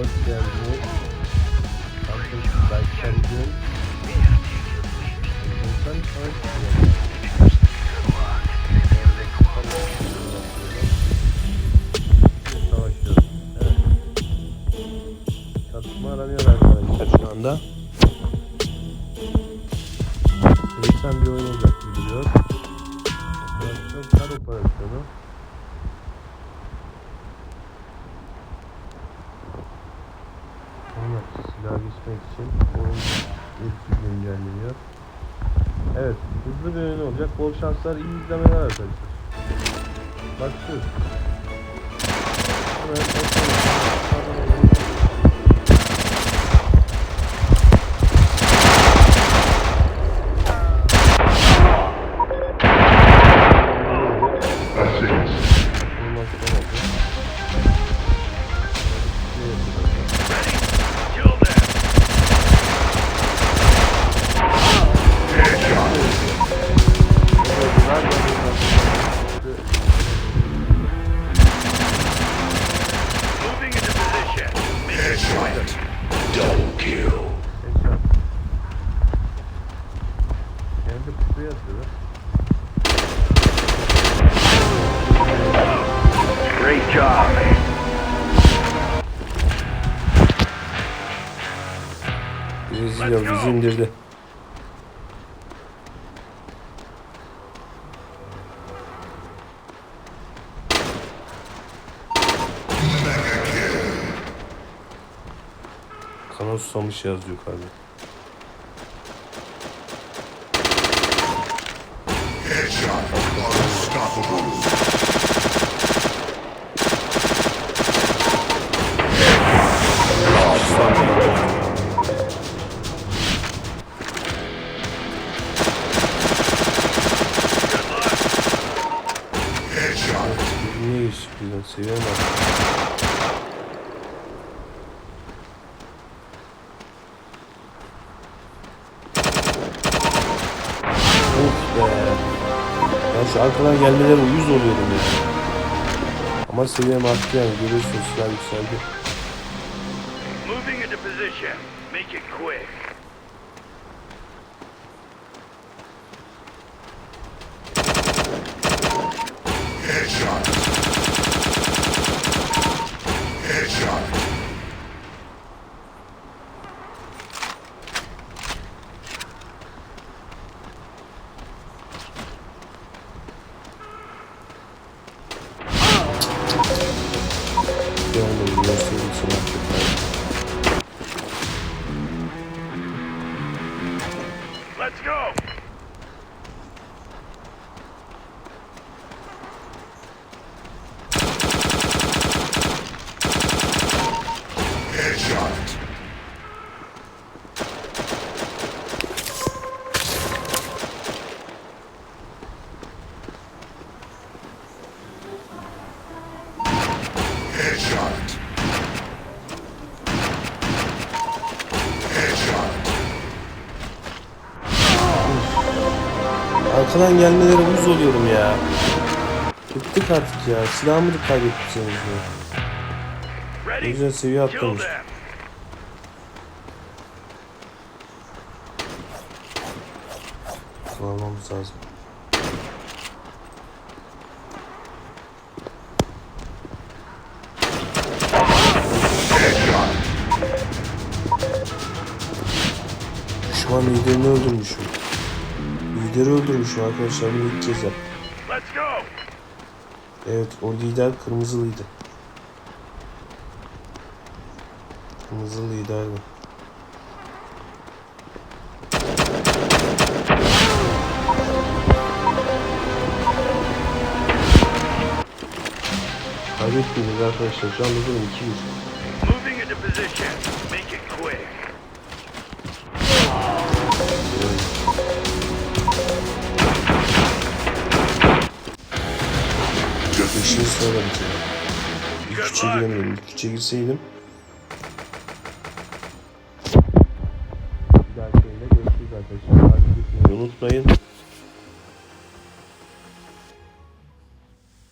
Hoş geldiniz. Hoş geldiniz. Savaşıyoruz. Evet. Çatışma aranıyor arkadaşlar şu anda. Gelişen bir oyun olacak duruyor. Operasyon kar operasyonu. Silah geçmek için oyun hepsi güncelleniyor. Evet, hızlı bir oyun olacak. Bol şanslar, iyi izlemeler arkadaşlar. Başlıyoruz. Evet, başlıyoruz. Job. Brezilya bizi indirdi. Kana susamış yazıyor yukarıda. Headshot. Unstoppable. Niye geçtik bizden? Seviye mi attı? Of be. Ben şu arkadan gelmeleri uyuz oluyorum ya. Ama seviyem arttı yani görüyorsunuz silah yükseldi. Moving into position. Make it quick. Headshot. Headshot. Let's go. Arkadan gelmeleri uyuz oluyorum ya. Bıktık artık ya. Silahımı da. Ne Ready? güzel seviye atlamış. Kullanmamız lazım. Düşman liderini öldürmüşüm. Lideri öldürmüşüm arkadaşlar. Bunu ilk kez yap. Let's go. Evet o lider kırmızılıydı. Kırmızı liderdi. Kaybetmedik arkadaşlar. Anda durum 2-1. Moving into position. İşimi sonra bitirdim. İlk üçe giremedim. İlk üçe girseydim. Bir dahaki oyunda görüşürüz arkadaşlar. Unutmayın.